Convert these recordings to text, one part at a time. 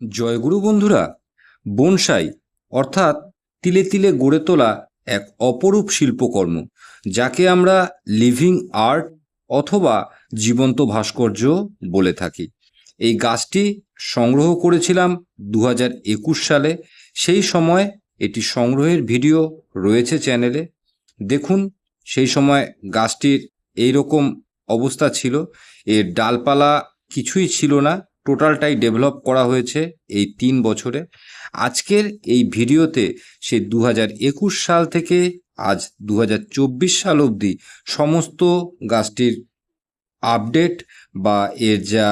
জয়গুরু বন্ধুরা, বনসাই অর্থাৎ তিলে তিলে গড়ে তোলা এক অপরূপ শিল্পকর্ম, যাকে আমরা লিভিং আর্ট অথবা জীবন্ত ভাস্কর্য বলে থাকি। এই গাছটি সংগ্রহ করেছিলাম দু সালে। সেই সময় এটি সংগ্রহের ভিডিও রয়েছে চ্যানেলে। দেখুন, সেই সময় গাছটির এই রকম অবস্থা ছিল। এর ডালপালা কিছুই ছিল না। টোটালটাই ডেভেলপ করা হয়েছে এই তিন বছরে। আজকের এই ভিডিওতে সে দু সাল থেকে আজ দু হাজার চব্বিশ সাল অবধি সমস্ত গাছটির আপডেট বা এর যা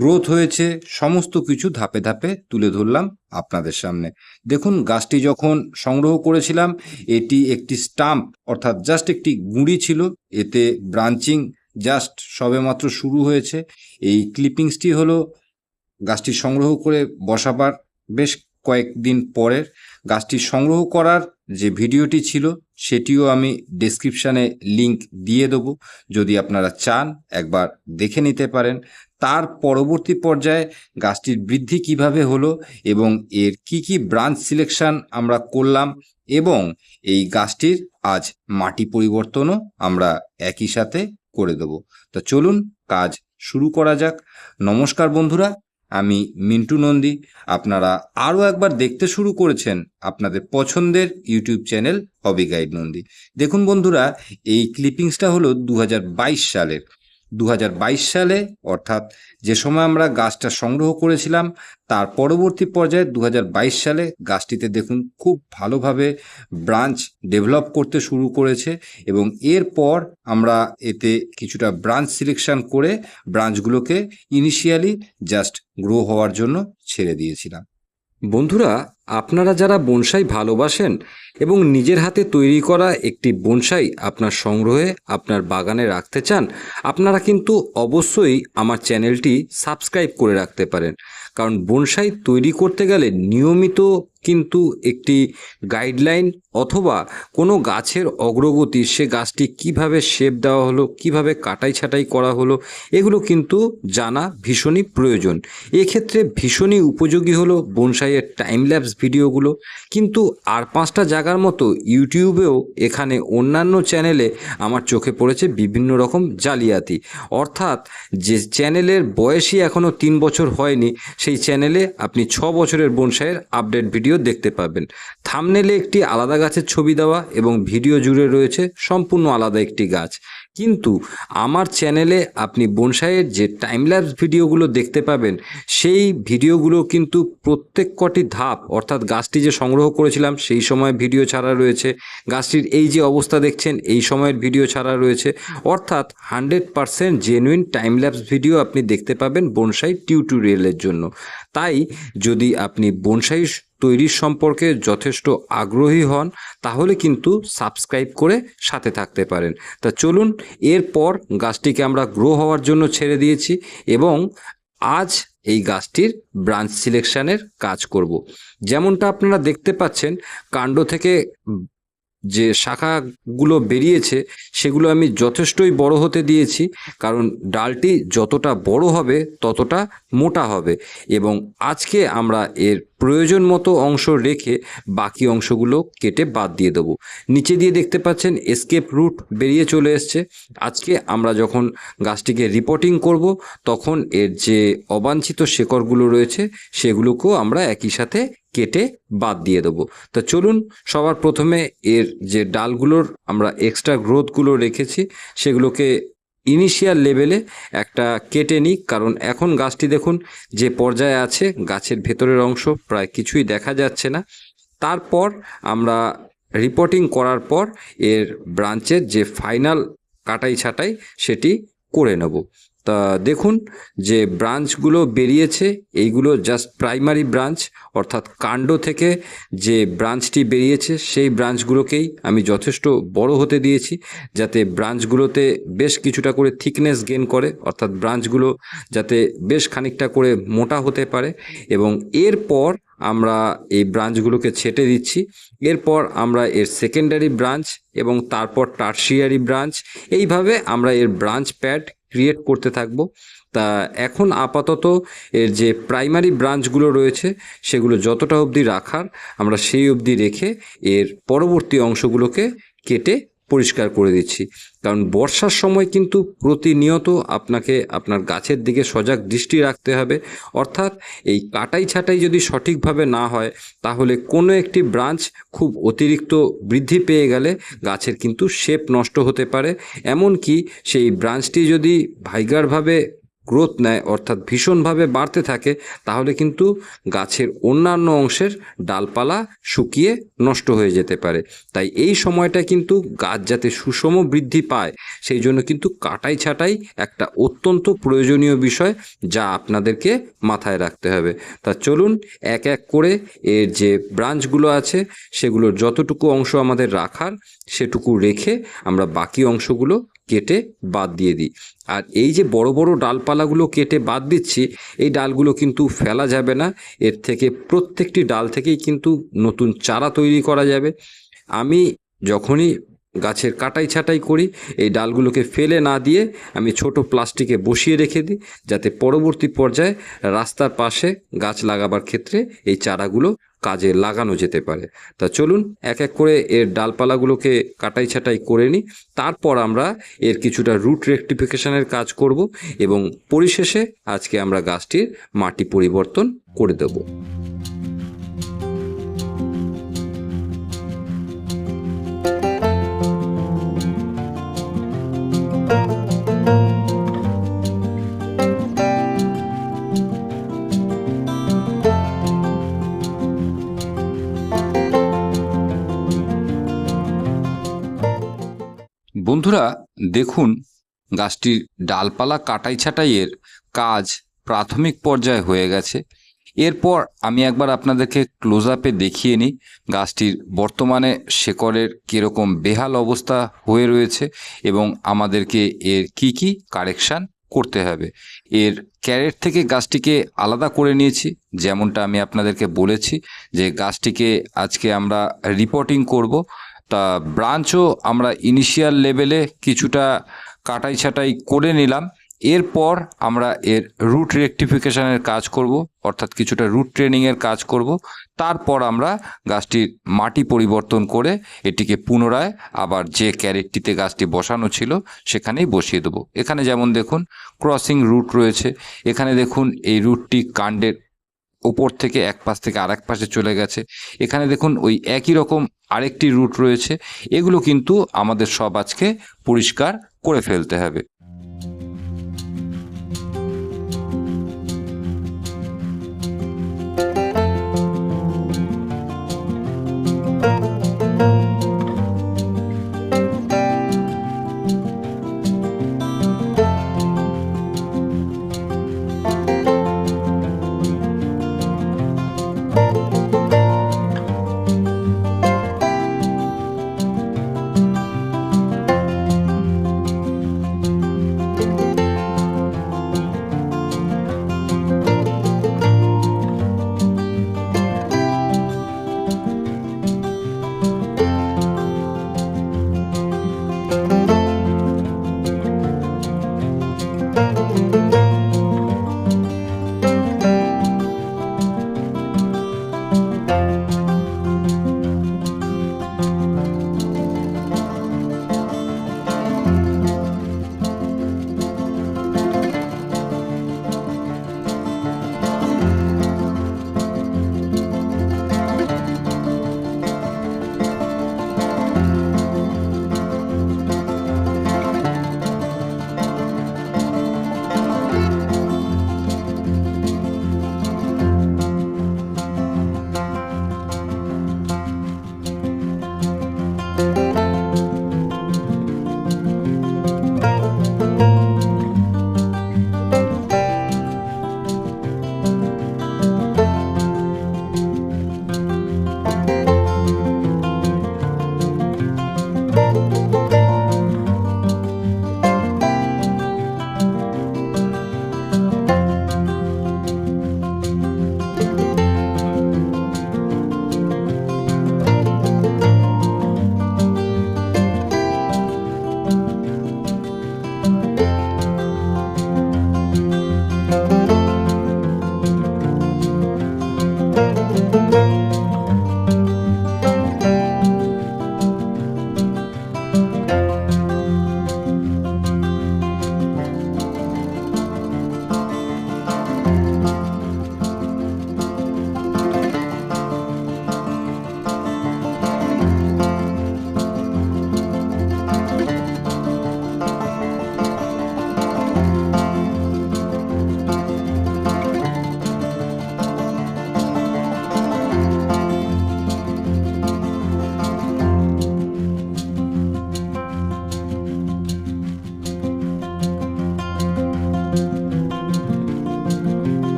গ্রোথ হয়েছে, সমস্ত কিছু ধাপে ধাপে তুলে ধরলাম আপনাদের সামনে। দেখুন, গাছটি যখন সংগ্রহ করেছিলাম, এটি একটি স্টাম্প, অর্থাৎ জাস্ট একটি গুঁড়ি ছিল। এতে ব্রাঞ্চিং জাস্ট সবেমাত্র শুরু হয়েছে। এই ক্লিপিংসটি হলো গাছটি সংগ্রহ করে বসাবার বেশ কয়েকদিন পরের গাছটি সংগ্রহ করার যে ভিডিওটি ছিল, সেটিও আমি ডেসক্রিপশানে লিংক দিয়ে দেবো। যদি আপনারা চান, একবার দেখে নিতে পারেন। তার পরবর্তী পর্যায়ে গাছটির বৃদ্ধি কীভাবে হলো এবং এর কি কি ব্রাঞ্চ সিলেকশন আমরা করলাম এবং এই গাছটির আজ মাটি পরিবর্তনও আমরা একই সাথে করে দেবো। তো চলুন, কাজ শুরু করা যাক। নমস্কার বন্ধুরা আমি মিন্টু নন্দী। আপনারা আরও একবার দেখতে শুরু করেছেন আপনাদের পছন্দের YouTube channel hobby guide Nandi. দেখুন বন্ধুরা, এই ক্লিপিংসটা হলো দু হাজার বাইশ সালের। দু হাজার বাইশ সালে, অর্থাৎ যে সময় আমরা গাছটা সংগ্রহ করেছিলাম, তার পরবর্তী পর্যায়ে দু হাজার বাইশ সালে গাছটিতে দেখুন খুব ভালোভাবে ব্রাঞ্চ ডেভেলপ করতে শুরু করেছে এবং এরপর আমরা এতে কিছুটা ব্রাঞ্চ সিলেকশন করে ব্রাঞ্চগুলোকে ইনিশিয়ালি জাস্ট গ্রো হওয়ার জন্য ছেড়ে দিয়েছিলাম। বন্ধুরা, আপনারা যারা বনসাই ভালোবাসেন এবং নিজের হাতে তৈরি করা একটি বনসাই আপনার সংগ্রহে, আপনার বাগানে রাখতে চান, আপনারা কিন্তু অবশ্যই আমার চ্যানেলটি সাবস্ক্রাইব করে রাখতে পারেন। কারণ বনসাই তৈরি করতে গেলে নিয়মিত কিন্তু একটি গাইডলাইন অথবা কোনো গাছের অগ্রগতি, সে গাছটি কীভাবে শেপ দেওয়া হলো, কীভাবে কাটাই ছাটাই করা হলো, এগুলো কিন্তু জানা ভীষণই প্রয়োজন। এক্ষেত্রে ভীষণই উপযোগী হলো বনসাইয়ের টাইম ল্যাপস ভিডিওগুলো। কিন্তু আর পাঁচটা জায়গার মতো ইউটিউবেও এখানে অন্যান্য চ্যানেলে আমার চোখে পড়েছে বিভিন্ন রকম জালিয়াতি। অর্থাৎ যে চ্যানেলের বয়সই এখনও তিন বছর হয়নি, সেই চ্যানেলে আপনি ছ বছরের বনসাইয়ের আপডেট ভিডিও দেখতে পাবেন। থামনেলে একটি আলাদা গাছের ছবি দেওয়া এবং ভিডিও জুড়ে রয়েছে সম্পূর্ণ আলাদা একটি গাছ। কিন্তু আমার চ্যানেলে আপনি বনসাইয়ের যে টাইমল্যাপস ভিডিওগুলো দেখতে পাবেন, সেই ভিডিওগুলো কিন্তু প্রত্যেক কটি ধাপ, অর্থাৎ গাছটি যে সংগ্রহ করেছিলাম, সেই সময় ভিডিও ছাড়া রয়েছে। গাছটির এই যে অবস্থা দেখছেন, এই সময়ের ভিডিও ছাড়া রয়েছে। অর্থাৎ hundred percent genuine time lapse video আপনি দেখতে পাবেন বনসাই টিউটোরিয়ালের জন্য। তাই যদি আপনি বনসাই তৈরির সম্পর্কে যথেষ্ট আগ্রহী হন, তাহলে কিন্তু সাবস্ক্রাইব করে সাথে থাকতে পারেন। তা চলুন, এরপর গাছটিকে আমরা গ্রো হওয়ার জন্য ছেড়ে দিয়েছি এবং আজ এই গাছটির ব্রাঞ্চ সিলেকশানের কাজ করব। যেমনটা আপনারা দেখতে পাচ্ছেন, কাণ্ড থেকে যে শাখাগুলো বেরিয়েছে, সেগুলো আমি যথেষ্টই বড় হতে দিয়েছি, কারণ ডালটি যতটা বড় হবে ততটা মোটা হবে এবং আজকে আমরা এর প্রয়োজন মতো অংশ রেখে বাকি অংশগুলো কেটে বাদ দিয়ে দেবো। নিচে দিয়ে দেখতে পাচ্ছেন এসকেপ রুট বেরিয়ে চলে এসছে। আজকে আমরা যখন গাছটিকে রিপোর্টিং করব, তখন এর যে অবাঞ্ছিত শেকড়গুলো রয়েছে, সেগুলোকেও আমরা একই সাথে কেটে বাদ দিয়ে দেবো। তো চলুন, সবার প্রথমে এর যে ডালগুলোর আমরা এক্সট্রা গ্রোথগুলো রেখেছি, সেগুলোকে ইনিশিয়াল লেভেলে একটা কেটে নিই কারণ এখন গাছটি দেখুন যে পর্যায়ে আছে, গাছের ভেতরের অংশ প্রায় কিছুই দেখা যাচ্ছে না। তারপর আমরা রিপোর্টিং করার পর এর ব্রাঞ্চের যে ফাইনাল কাটাই ছাটাই সেটি করে নেব। তা দেখুন যে ব্রাঞ্চগুলো বেরিয়েছে, এইগুলো জাস্ট প্রাইমারি ব্রাঞ্চ অর্থাৎ কাণ্ড থেকে যে ব্রাঞ্চটি বেরিয়েছে, সেই ব্রাঞ্চগুলোকেই আমি যথেষ্ট বড় হতে দিয়েছি, যাতে ব্রাঞ্চগুলোতে বেশ কিছুটা করে থিকনেস গেন করে, অর্থাৎ ব্রাঞ্চগুলো যাতে বেশ খানিকটা করে মোটা হতে পারে। এবং এরপর আমরা এই ব্রাঞ্চগুলোকে ছেটে দিচ্ছি। এরপর আমরা এর সেকেন্ডারি ব্রাঞ্চ এবং তারপর টার্সিয়ারি ব্রাঞ্চ এইভাবে আমরা এর ব্রাঞ্চ প্যাড ক্রিয়েট করতে থাকব। তা এখন আপাতত এর যে প্রাইমারি ব্রাঞ্চগুলো রয়েছে, সেগুলো যতটা অবধি রাখার, আমরা সেই অবধি রেখে এর পরবর্তী অংশগুলোকে কেটে পরিষ্কার করে দিচ্ছি। কারণ বর্ষার সময় কিন্তু প্রতিনিয়ত আপনাকে আপনার গাছের দিকে সজাগ দৃষ্টি রাখতে হবে। অর্থাৎ এই কাটাই ছাটাই যদি সঠিকভাবে না হয়, তাহলে কোনো একটি ব্রাঞ্চ খুব অতিরিক্ত বৃদ্ধি পেয়ে গেলে গাছের কিন্তু শেপ নষ্ট হতে পারে। এমনকি সেই ব্রাঞ্চটি যদি ভাইগারভাবে গ্রোথ নেয়, অর্থাৎ ভীষণভাবে বাড়তে থাকে, তাহলে কিন্তু গাছের অন্যান্য অংশের ডালপালা শুকিয়ে নষ্ট হয়ে যেতে পারে। তাই এই সময়টা কিন্তু গাছ যাতে সুষম বৃদ্ধি পায়, সেই জন্য কিন্তু কাটাই ছাটাই একটা অত্যন্ত প্রয়োজনীয় বিষয় যা আপনাদেরকে মাথায় রাখতে হবে। তা চলুন এক এক করে এর যে ব্রাঞ্চগুলো আছে, সেগুলোর যতটুকু অংশ আমাদের রাখার, সেটুকু রেখে আমরা বাকি অংশগুলো কেটে বাদ দিয়ে দিই। আর এই যে বড় বড় ডালপালাগুলো কেটে বাদ দিচ্ছি, এই ডালগুলো কিন্তু ফেলা যাবে না। এর থেকে প্রত্যেকটি ডাল থেকেই কিন্তু নতুন চারা তৈরি করা যাবে। আমি যখনই গাছের কাটাই ছাটাই করি। এই ডালগুলোকে ফেলে না দিয়ে আমি ছোট প্লাস্টিকে বসিয়ে রেখে দিই, যাতে পরবর্তী পর্যায়ে রাস্তার পাশে গাছ লাগাবার ক্ষেত্রে এই চারাগুলো কাজে লাগানো যেতে পারে। তা চলুন এক এক করে এর ডালপালাগুলোকে কাটাই ছাটাই করে নিই। তারপর আমরা এর কিছুটা রুট রেকটিফিকেশনের কাজ করব এবং পরিশেষে আজকে আমরা গাছটির মাটি পরিবর্তন করে দেবো। বন্ধুরা, দেখুন, গাছটির ডালপালা কাটাই ছাটাইয়ের কাজ প্রাথমিক পর্যায়ে হয়ে গেছে। এরপর আমি একবার আপনাদেরকে ক্লোজ আপে দেখিয়ে নিই গাছটির বর্তমানে শেকড়ের কীরকম বেহাল অবস্থা হয়ে রয়েছে এবং আমাদেরকে এর কি কি কারেকশান করতে হবে। এর ক্যারেট থেকে গাছটিকে আলাদা করে নিয়েছি, যেমনটা আমি আপনাদেরকে বলেছি যে গাছটিকে আজকে আমরা রিপোর্টিং করব। তা ব্রাঞ্চও আমরা ইনিশিয়াল লেভেলে কিছুটা কাটাই ছাটাই করে নিলাম। এরপর আমরা এর রুট রেকটিফিকেশনের কাজ করব, অর্থাৎ কিছুটা রুট ট্রেনিংয়ের কাজ করব। তারপর আমরা গাছটির মাটি পরিবর্তন করে এটিকে পুনরায় আবার যে ক্যারেটটিতে গাছটি বসানো ছিল সেখানেই বসিয়ে দেবো। এখানে যেমন দেখুন ক্রসিং রুট রয়েছে। এখানে দেখুন, এই রুটটি কাণ্ডের ওপর থেকে এক পাশ থেকে আরেক পাশে চলে গেছে। এখানে দেখুন ওই একই রকম আরেকটি রুট রয়েছে। এগুলো কিন্তু আমাদের সব আজকে পরিষ্কার করে ফেলতে হবে।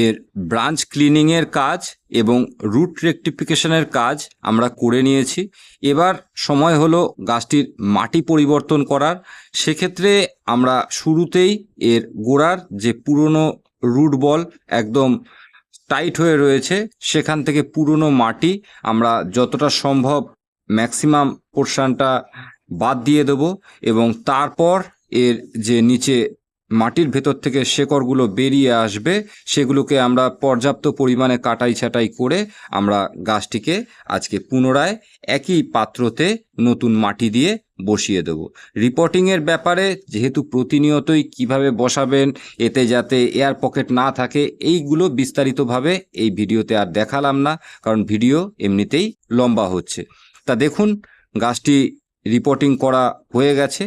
এর ব্রাঞ্চ ক্লিনিংয়ের কাজ এবং রুট রেকটিফিকেশনের কাজ আমরা করে নিয়েছি। এবার সময় হলো গাছটির মাটি পরিবর্তন করার। সেক্ষেত্রে আমরা শুরুতেই এর গোড়ার যে পুরনো রুট বল একদম টাইট হয়ে রয়েছে, সেখান থেকে পুরনো মাটি আমরা যতটা সম্ভব ম্যাক্সিমাম পোর্শনটা বাদ দিয়ে দেব এবং তারপর এর যে নিচে মাটির ভেতর থেকে শেকড়গুলো বেরিয়ে আসবে, সেগুলোকে আমরা পর্যাপ্ত পরিমাণে কাটাই ছাটাই করে আমরা গাছটিকে আজকে পুনরায় একই পাত্রতে নতুন মাটি দিয়ে বসিয়ে দেব। রিপোর্টিংয়ের ব্যাপারে যেহেতু প্রতিনিয়তই কীভাবে বসাবেন, এতে যাতে এয়ার পকেট না থাকে, এইগুলো বিস্তারিতভাবে এই ভিডিওতে আর দেখালাম না, কারণ ভিডিও এমনিতেই লম্বা হচ্ছে। তা দেখুন, গাছটি রিপোর্টিং করা হয়ে গেছে।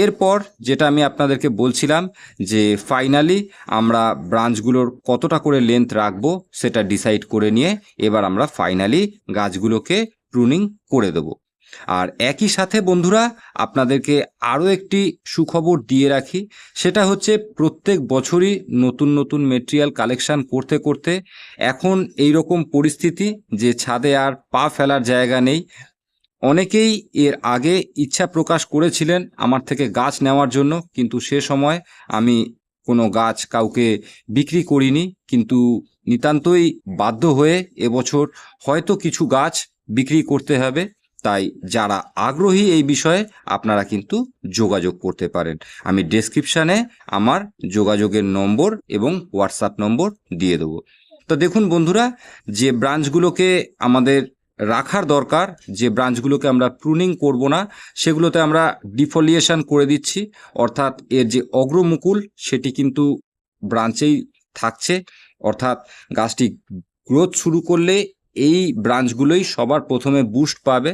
এরপর যেটা আমি আপনাদেরকে বলছিলাম যে ফাইনালি আমরা ব্রাঞ্চগুলোর কতটা করে লেন্থ রাখব সেটা ডিসাইড করে নিয়ে এবার আমরা ফাইনালি গাছগুলোকে প্রুনিং করে দেবো। আর একই সাথে বন্ধুরা আপনাদেরকে আরও একটি সুখবর দিয়ে রাখি, সেটা হচ্ছে প্রত্যেক বছরই নতুন নতুন মেটেরিয়াল কালেকশান করতে করতে এখন এই রকম পরিস্থিতি যে ছাদে আর পা ফেলার জায়গা নেই অনেকেই এর আগে ইচ্ছা প্রকাশ করেছিলেন আমার থেকে গাছ নেওয়ার জন্য, কিন্তু সে সময় আমি কোনো গাছ কাউকে বিক্রি করিনি, কিন্তু নিতান্তই বাধ্য হয়ে এবছর হয়তো কিছু গাছ বিক্রি করতে হবে। তাই যারা আগ্রহী এই বিষয়ে, আপনারা কিন্তু যোগাযোগ করতে পারেন। আমি ডেসক্রিপশানে আমার যোগাযোগের নম্বর এবং হোয়াটসঅ্যাপ নম্বর দিয়ে দেবো। তো দেখুন বন্ধুরা, যে ব্রাঞ্চগুলোকে আমাদের রাখার দরকার, যে ব্রাঞ্চগুলোকে আমরা প্রুনিং করব না, সেগুলোতে আমরা ডিফলিয়েশন করে দিচ্ছি। অর্থাৎ এর যে অগ্রমুকুল, সেটি কিন্তু ব্রাঞ্চেই থাকছে। অর্থাৎ গাছটি গ্রোথ শুরু করলে এই ব্রাঞ্চগুলোই সবার প্রথমে বুস্ট পাবে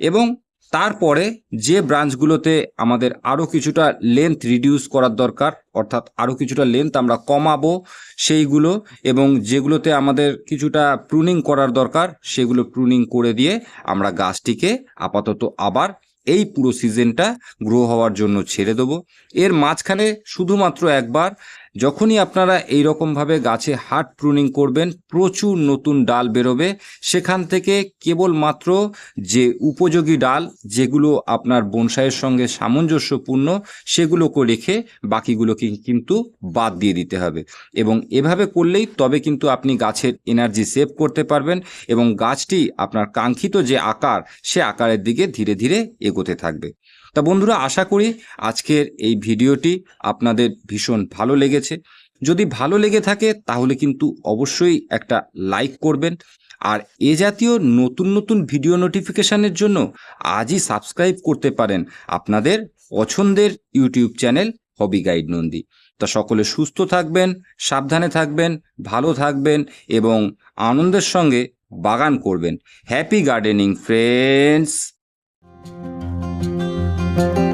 এবং তারপরে যে ব্রাঞ্চগুলোতে আমাদের আরও কিছুটা লেন্থ রিডিউস করার দরকার, অর্থাৎ আরও কিছুটা লেন্থ আমরা কমাবো সেইগুলো এবং যেগুলোতে আমাদের কিছুটা প্রুনিং করার দরকার, সেগুলো প্রুনিং করে দিয়ে আমরা গাছটিকে আপাতত আবার এই পুরো সিজনটা গ্রো হওয়ার জন্য ছেড়ে দেবো। এর মাঝখানে শুধুমাত্র একবার যখনই আপনারা এই রকমভাবে গাছে হার্ড প্রুনিং করবেন, প্রচুর নতুন ডাল বেরোবে। সেখান থেকে কেবলমাত্র যে উপযোগী ডাল, যেগুলো আপনার বনসাইয়ের সঙ্গে সামঞ্জস্যপূর্ণ, সেগুলোকে রেখে বাকিগুলোকে কিন্তু বাদ দিয়ে দিতে হবে। এবং এভাবে করলেই তবে কিন্তু আপনি গাছের এনার্জি সেভ করতে পারবেন এবং গাছটি আপনার কাঙ্ক্ষিত যে আকার, সে আকারের দিকে ধীরে ধীরে এগোতে থাকবে। তা বন্ধুরা, আশা করি আজকের এই ভিডিওটি আপনাদের ভীষণ ভালো লেগেছে। যদি ভালো লেগে থাকে, তাহলে কিন্তু অবশ্যই একটা লাইক করবেন। আর এ জাতীয় নতুন নতুন ভিডিও নোটিফিকেশানের জন্য আজই সাবস্ক্রাইব করতে পারেন আপনাদের পছন্দের YouTube channel hobby guide Nandi. তা সকলে সুস্থ থাকবেন, সাবধানে থাকবেন, ভালো থাকবেন এবং আনন্দের সঙ্গে বাগান করবেন। Happy gardening, friends! Música